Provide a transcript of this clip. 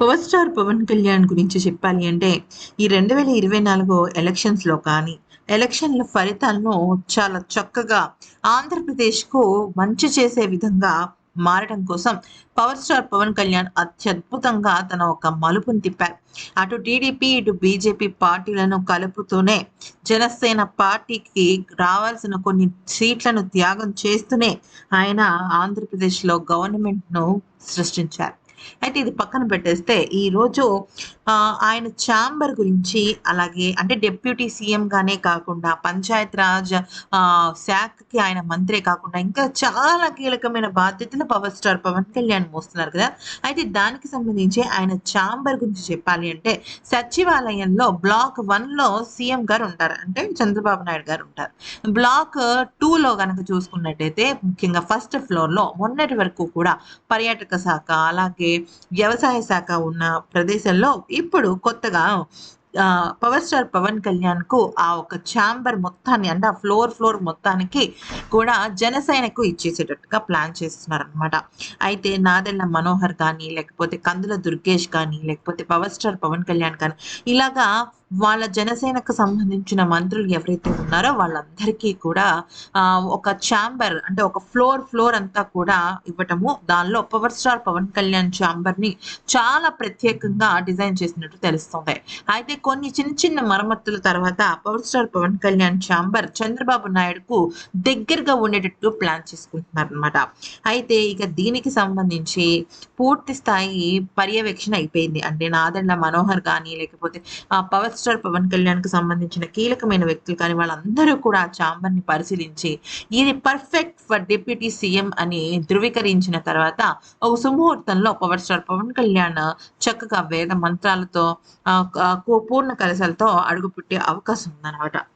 Power star Pawan Kalyan గురించి చెప్పాలి అంటే ఈ రెండు వేల ఇరవై నాలుగు ఎలక్షన్స్లో కానీ ఎలక్షన్ల ఫలితాలను చాలా చక్కగా ఆంధ్రప్రదేశ్కు మంచి చేసే విధంగా మారడం కోసం పవర్ స్టార్ పవన్ కళ్యాణ్ అత్యద్భుతంగా తన ఒక మలుపుని తిప్పారు. అటు టీడీపీ ఇటు బీజేపీ పార్టీలను కలుపుతూనే జనసేన పార్టీకి రావాల్సిన కొన్ని సీట్లను త్యాగం చేస్తూనే ఆయన ఆంధ్రప్రదేశ్లో గవర్నమెంట్ను సృష్టించారు. అయితే ఇది పక్కన పెట్టేస్తే ఈరోజు ఆయన ఛాంబర్ గురించి అలాగే అంటే డిప్యూటీ సీఎంగానే కాకుండా పంచాయత్ రాజ్ శాఖకి ఆయన మంత్రే కాకుండా ఇంకా చాలా కీలకమైన బాధ్యతలు పవర్ స్టార్ పవన్ కళ్యాణ్ మోస్తున్నారు కదా. అయితే దానికి సంబంధించి ఆయన ఛాంబర్ గురించి చెప్పాలి అంటే సచివాలయంలో బ్లాక్ వన్లో సీఎం గారు ఉంటారు. అంటే చంద్రబాబు నాయుడు గారు ఉంటారు. బ్లాక్ టూలో కనుక చూసుకున్నట్టయితే ముఖ్యంగా ఫస్ట్ ఫ్లోర్లో మొన్నటి వరకు కూడా పర్యాటక శాఖ అలాగే వ్యవసాయ శాఖ ఉన్న ప్రదేశంలో ఇప్పుడు కొత్తగా పవర్ స్టార్ పవన్ కళ్యాణ్కు ఆ ఒక ఛాంబర్ మొత్తాన్ని అంటే ఆ ఫ్లోర్ ఫ్లోర్ మొత్తానికి కూడా జనసేనకు ఇచ్చేసేటట్టుగా ప్లాన్ చేస్తున్నారు అనమాట అయితే నాదెళ్ళ మనోహర్ కానీ లేకపోతే కందుల దుర్గేష్ కానీ లేకపోతే పవర్ స్టార్ పవన్ కళ్యాణ్ కానీ ఇలాగా వాళ్ళ జనసేనకు సంబంధించిన మంత్రులు ఎవరైతే ఉన్నారో వాళ్ళందరికీ కూడా ఒక ఛాంబర్ అంటే ఒక ఫ్లోర్ ఫ్లోర్ అంతా కూడా ఇవ్వటము దానిలో పవర్ స్టార్ పవన్ కళ్యాణ్ ఛాంబర్ని చాలా ప్రత్యేకంగా డిజైన్ చేసినట్టు తెలుస్తుంది. అయితే కొన్ని చిన్న చిన్న మరమ్మతుల తర్వాత power star Pawan Kalyan chamber Chandrababu నాయుడుకు దగ్గరగా ఉండేటట్టు ప్లాన్ చేసుకుంటున్నారు అనమాట అయితే ఇక దీనికి సంబంధించి పూర్తి స్థాయి పర్యవేక్షణ అయిపోయింది. అంటే నాదండ మనోహర్ కానీ లేకపోతే పవర్ స్టార్ పవన్ కళ్యాణ్కు సంబంధించిన కీలకమైన వ్యక్తులు కానీ వాళ్ళందరూ కూడా ఆ ని పరిశీలించి ఇది పర్ఫెక్ట్ ఫర్ డిప్యూటీ సీఎం అని ధృవీకరించిన తర్వాత ఒక సుముహూర్తంలో పవర్ స్టార్ పవన్ కళ్యాణ్ చక్కగా వేద మంత్రాలతో పూర్ణ కలశాలతో అడుగుపెట్టే అవకాశం ఉందన్నమాట.